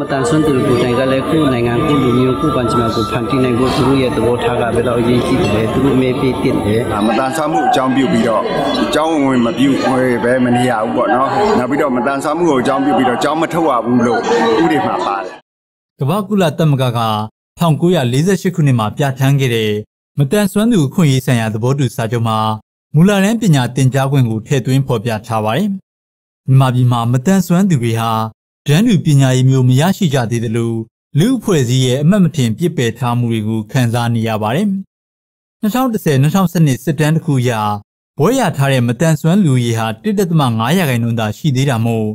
မတန်ဆွမ်းသူကိုယ်တိုင်ကလည်းကိုယ်နိုင်ငံကိုယ်လူမျိုးကိုယ်ပန်ချမကိုဖန်တီးနိုင်ဖို့သူတို့ရဲ့သဘောထားကဘယ်တော့အရေးကြီးတယ်သူတို့အမေပေးတင်တယ်မတန်ဆွမ်းမှုအကြောင်းပြုပြီးတော့အကြောင်းဝင်မပြုဝယ်ပဲမနေရဘူးပေါ့နော်နောက်ပြီးတော့မတန်ဆွမ်းမှုကိုအကြောင်းပြုပြီးတော့အကြောင်းမထုတ်ရဘူးလို့ဥပဒေမှာပါတယ်ကမ္ဘာကုလသမဂ္ဂက1948ခုနှစ်မှာပြဋ္ဌာန်းခဲ့တဲ့မတန်ဆွမ်းသူအခွင့်အရေးဆိုင်ရာသဘောတူစာချုပ်မှာမူလတန်းပညာသင်ကြားခွင့်ကိုထည့်သွင်းဖော်ပြထားပါတယ်။မြန်မာပြည်မှာမတန်ဆွမ်းသူတွေဟာ ဒန်းတူပညာရေးမျိုးမရရှိကြသေးသလိုလူ့အဖွဲ့အစည်းရဲ့အမှတ်မထင်ပြစ်ပယ်ထားမှုတွေကိုခံစားနေရပါတယ်။2010-2012စစ်တမ်းတစ်ခုအရဘွဲရထားတဲ့မတန်ဆွမ်းလူကြီးဟာ1.5ရာခိုင်နှုန်းသာရှိသေးတာမို့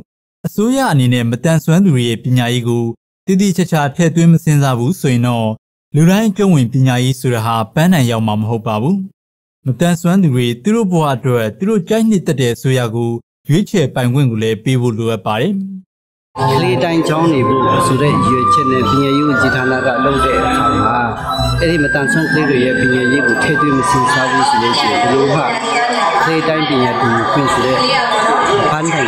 အစိုးရအနေနဲ့မတန်ဆွမ်းသူတွေရဲ့ပညာရေးကိုတည်တည်ချာချာထည့်သွင်းမစင်စားဘူးဆိုရင်တော့လူတိုင်းကျုံဝင်ပညာရေးဆိုတာဟာပန်းနိုင်ရောက်မှာမဟုတ်ပါဘူး။မတန်ဆွမ်းသူတွေသူတို့ဘဝအတွက်သူတို့ကြိုက်နှစ်သက်တဲ့ဆိုရကိုရွေးချယ်ပိုင်ခွင့်ကိုလည်းပေးဖို့လိုအပ်ပါတယ်။ ကလေးတိုင်းချောင်းနေဖို့ဆိုတဲ့ရွေချက်နဲ့ပညာရေးဝန်ကြီးဌာနကလုပ်တဲ့အခါမှာအဲ့ဒီမတန်ဆွမ်းကလေးတွေရဲ့ပညာရေးကိုထည့်သွင်းမစင်စားဘူးဆိုလို့ရှိရင်ဘယ်လိုမှကလေးတိုင်းပညာသင်ခွင့်ဆိုတဲ့ဖန်ထိုင်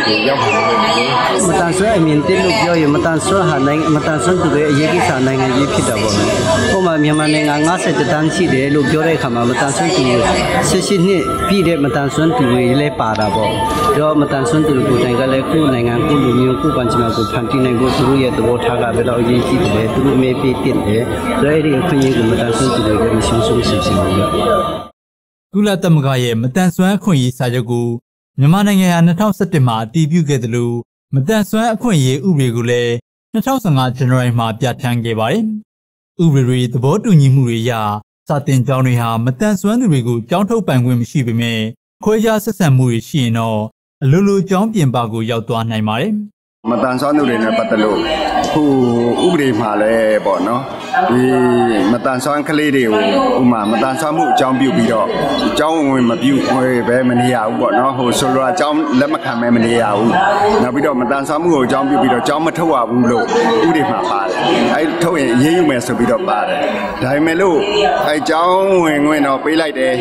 ကိုရောက်မှာမဟုတ်ဘူးမတန်ဆွမ်းအမြင်တင်လို့ပြောရင်မတန်ဆွမ်းဟာနိုင်မတန်ဆွမ်းသူတွေအရေးကိစ္စနိုင်ငံရေးဖြစ်တာပေါ့နော်။ဟိုမှာမြန်မာနိုင်ငံ50တန်းရှိတယ်လို့ပြောတဲ့အခါမှာမတန်ဆွမ်းသူတွေဆက်ရှိနှစ်ပြည့်တဲ့မတန်ဆွမ်းသူတွေလည်းပါတာပေါ့။တော့မတန်ဆွမ်းသူတွေကိုယ်တိုင်ကလည်းကိုယ်နိုင်ငံကိုယ်လူမျိုးကိုယ်ပန်ချမကိုဖန်တီးနိုင်ဖို့သူတို့ရဲ့သဘောထားကဘယ်တော့အရေးကြီးတယ်သူတို့အမေပေးတင်တယ်။ဒါအဲ့ဒီအခွင့်အရေးကိုမတန်ဆွမ်းသူတွေလည်းမရှင်းရှင်းရှင်းရှင်းပါဘူး။ကုလသမဂ္ဂရဲ့မတန်ဆွမ်းအခွင့်အရေးစာချုပ်ကို မြန်မာနိုင်ငံဟာ2017မှာအတည်ပြုခဲ့တယ်လို့မတန်ဆွမ်းအခွင့်အရေးဥပဒေကိုလည်း2015ဇန်နဝါရီမှာပြဋ္ဌာန်းခဲ့ပါတယ်။ဥပဒေတွေသဘောတူညီမှုတွေအရစာတင်ကျောင်းတွေဟာမတန်ဆွမ်းသူတွေကိုကျောင်းထုတ်ပိုင်ခွင့်မရှိပေမဲ့ခွဲခြားဆက်ဆံမှုတွေရှိရင်တော့အလိုလိုကျောင်းပြင်ပကိုရောက်သွားနိုင်ပါတယ်။ မတန်ဆွမ်းသူတွေနဲ့ပတ်သက်လို့ခုဥပဒေမှာလည်းပေါ့နော်ဒီမတန်ဆွမ်းကလေးတွေကိုဥမာမတန်ဆွမ်းမှုအကြောင်းပြုပြီးတော့အကြောင်းဝင်မပြုဝယ်ပဲမနေရဘူးပေါ့နော်ဟိုဆိုလိုအကြောင်းလက်မခံမဲမနေရဘူးနောက်ပြီးတော့မတန်ဆွမ်းမှုကိုအကြောင်းပြုပြီးတော့အကြောင်းမထုတ်ရဘူးလို့ဥပဒေမှာပါတယ်အဲထုတ်ရင်ရေးယူမယ်ဆိုပြီးတော့ပါတယ်ဒါပေမဲ့လို့အဲအကြောင်းဝင်ဝင်တော့ပေးလိုက်တယ်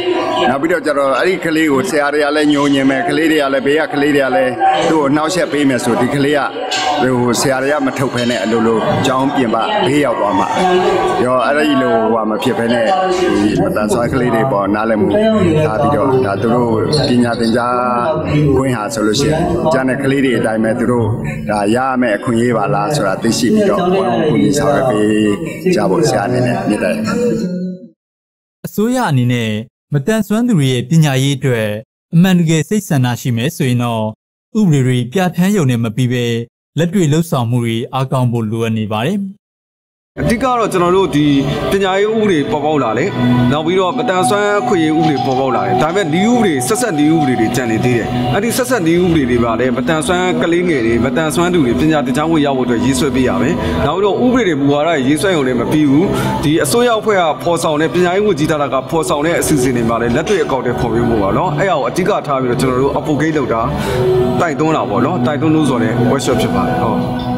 နောက်ပြီးတော့ကျတော့အဲ့ဒီကလေးကိုဆရာတွေကလည်းညှိုညင်မယ်ကလေးတွေကလည်းဘေးကကလေးတွေကလည်းသူ့ကိုနှောက်ယှက်ပေးမယ်ဆိုဒီကလေးကဟိုဆရာတွေကမထုတ်ဖဲနဲ့အလိုလိုကြောင်းပြင်ပဘေးရောက်သွားမှာရောအဲ့ဒီလိုဟိုမဖြစ်ဖဲနဲ့ဒီမတန်ဆွမ်းကလေးတွေပေါ်နားလည်မှုထားပြီးတော့ဒါသူတို့ပညာသင်ကြားခွင့်ဟာဆိုလို့ရှိရင်ကြားတဲ့ကလေးတွေအတိုင်းပဲသူတို့ဒါရရမယ့်အခွင့်အရေးပါလားဆိုတာသိရှိပြီးတော့ဘုန်းကြီးဆောင်ရွက်ပေးကြဖို့ဆရာအနေနဲ့မြစ်တယ်အစိုးရအနေနဲ့မတန်ဆွမ်းသူတွေရဲ့ပညာရေးအတွက်အမှန်တကယ်စိတ်ဆန္ဒရှိမယ်ဆိုရင်တော့ ဥပဒေတွေပြဋ္ဌာန်းရုံနဲ့မပြီးပဲလက်တွေ့လှုပ်ဆောင်မှုတွေအားကောင်းဖို့လိုအပ်နေပါတယ်။ အဓိကတော့ကျွန်တော်တို့ဒီပညာရေးဥပဒေပေါ်ပေါက်လာတယ်။နောက်ပြီးတော့ပတန်ဆွမ်းခွင့်ရေးဥပဒေပေါ်ပေါက်လာတယ်။ဒါပေမဲ့ဒီဥပဒေဆက်ဆက်ဒီဥပဒေတွေကြံနေသေးတယ်။အဲ့ဒီဆက်ဆက်ဒီဥပဒေတွေပါလေပတန်ဆွမ်းကလေးငယ်တွေပတန်ဆွမ်းသူတွေပညာတရားဝင်ရောက်ဖို့အတွက်ရေးဆွဲပေးရမယ်။နောက်ပြီးတော့ဥပဒေတွေမူဝါဒရေးဆွဲရုံနဲ့မပြီးဘူး။ဒီအစိုးရအဖွဲ့ကဖော်ဆောင်တဲ့ပညာရေးဝန်ကြီးဌာနကဖော်ဆောင်တဲ့အစီအစဉ်တွေမှာလည်းလက်တွေ့အကောင့်တွေဖော်ပြဖို့ပါနော်။အဲ့ဒါကိုအဓိကထားပြီးတော့ကျွန်တော်တို့ advocate လုပ်တာတိုက်တွန်းတာပေါ့နော်။တိုက်တွန်းလို့ဆိုတဲ့ workshop ဖြစ်ပါတယ်ဟုတ်။